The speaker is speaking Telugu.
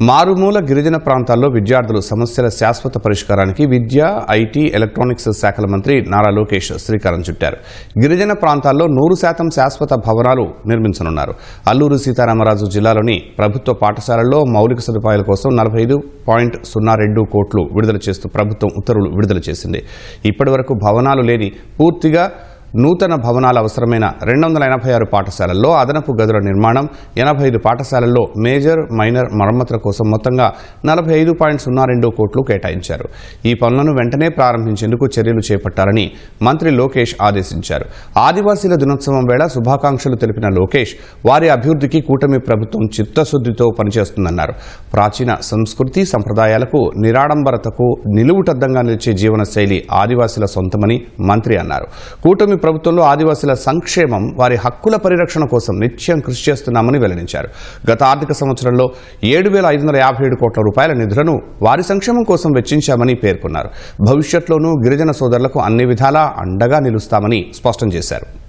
మారుమూల గిరిజన ప్రాంతాల్లో విద్యార్థులు సమస్యల శాశ్వత పరిష్కారానికి విద్య ఐటీ ఎలక్ట్రానిక్స్ శాఖల మంత్రి నారా లోకేష్ శ్రీకారం చుట్టారు. గిరిజన ప్రాంతాల్లో నూరు శాతం శాశ్వత భవనాలు నిర్మించనున్నారు. అల్లూరు సీతారామరాజు జిల్లాలోని ప్రభుత్వ పాఠశాలల్లో మౌలిక సదుపాయాల కోసం నలభై ఐదు పాయింట్ సున్నా రెండు కోట్లు విడుదల చేస్తూ ప్రభుత్వం ఉత్తర్వులు విడుదల చేసింది. ఇప్పటివరకు భవనాలు లేని పూర్తిగా నూతన భవనాలు అవసరమైన రెండు వందల ఎనభై ఆరు పాఠశాలల్లో అదనపు గదుల నిర్మాణం ఎనభై ఐదు పాఠశాలల్లో మేజర్ మైనర్ మరమ్మతుల కోసం మొత్తంగా నలభై ఐదు పాయింట్ సున్నా రెండు కోట్లు కేటాయించారు. ఈ పనులను వెంటనే ప్రారంభించేందుకు చర్యలు చేపట్టాలని మంత్రి లోకేష్ ఆదేశించారు. ఆదివాసీల దినోత్సవం వేళ శుభాకాంక్షలు తెలిపిన లోకేష్ వారి అభివృద్ధికి కూటమి ప్రభుత్వం చిత్తశుద్ధితో పనిచేస్తుందన్నారు. ప్రాచీన సంస్కృతి సంప్రదాయాలకు నిరాడంబరతకు నిలువుటద్దంగా నిలిచే జీవనశైలి ఆదివాసీల సొంతమని మంత్రి అన్నారు. కూటమి ప్రభుత్వంలో ఆదివాసీల సంక్షేమం వారి హక్కుల పరిరక్షణ కోసం నిత్యం కృషి చేస్తున్నామని వెల్లడించారు. గత ఆర్థిక సంవత్సరంలో ఏడు వేల ఐదు వందల యాభై ఏడు కోట్ల రూపాయల నిధులను వారి సంక్షేమం కోసం వెచ్చించామని పేర్కొన్నారు. భవిష్యత్తులోనూ గిరిజన సోదరులకు అన్ని విధాలా అండగా నిలుస్తామని స్పష్టం చేశారు.